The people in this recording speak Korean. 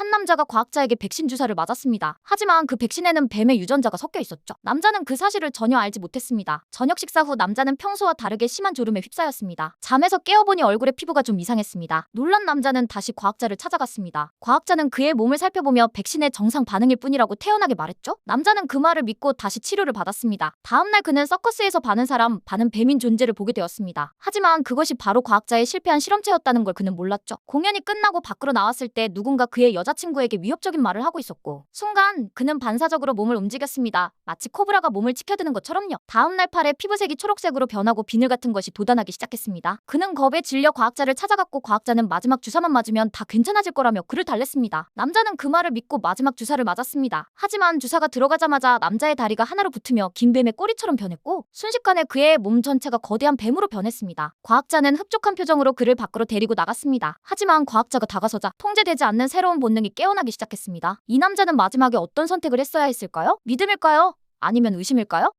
한 남자가 과학자에게 백신 주사를 맞았습니다. 하지만 그 백신에는 뱀의 유전자가 섞여 있었죠. 남자는 그 사실을 전혀 알지 못했습니다. 저녁 식사 후 남자는 평소와 다르게 심한 졸음에 휩싸였습니다. 잠에서 깨어보니 얼굴에 피부가 좀 이상했습니다. 놀란 남자는 다시 과학자를 찾아갔습니다. 과학자는 그의 몸을 살펴보며 백신의 정상 반응일 뿐이라고 태연하게 말했죠. 남자는 그 말을 믿고 다시 치료를 받았습니다. 다음날 그는 서커스에서 반은 사람, 반은 뱀인 존재를 보게 되었습니다. 하지만 그것이 바로 과학자의 실패한 실험체였다는 걸 그는 몰랐죠. 공연이 끝나고 밖으로 나왔을 때 누군가 그의 여자 친구에게 위협적인 말을 하고 있었고 순간 그는 반사적으로 몸을 움직였습니다. 마치 코브라가 몸을 치켜드는 것처럼요. 다음날 팔에 피부색이 초록색으로 변하고 비늘 같은 것이 돋아나기 시작했습니다. 그는 겁에 질려 과학자를 찾아갔고 과학자는 마지막 주사만 맞으면 다 괜찮아질 거라며 그를 달랬습니다. 남자는 그 말을 믿고 마지막 주사를 맞았습니다. 하지만 주사가 들어가자마자 남자의 다리가 하나로 붙으며 긴 뱀의 꼬리처럼 변했고 순식간에 그의 몸 전체가 거대한 뱀으로 변했습니다. 과학자는 흡족한 표정으로 그를 밖으로 데리고 나갔습니다. 하지만 과학자가 다가서자 통제되지 않는 새로운 본능이 깨어나기 시작했습니다. 이 남자는 마지막에 어떤 선택을 했어야 했을까요? 믿음일까요? 아니면 의심일까요?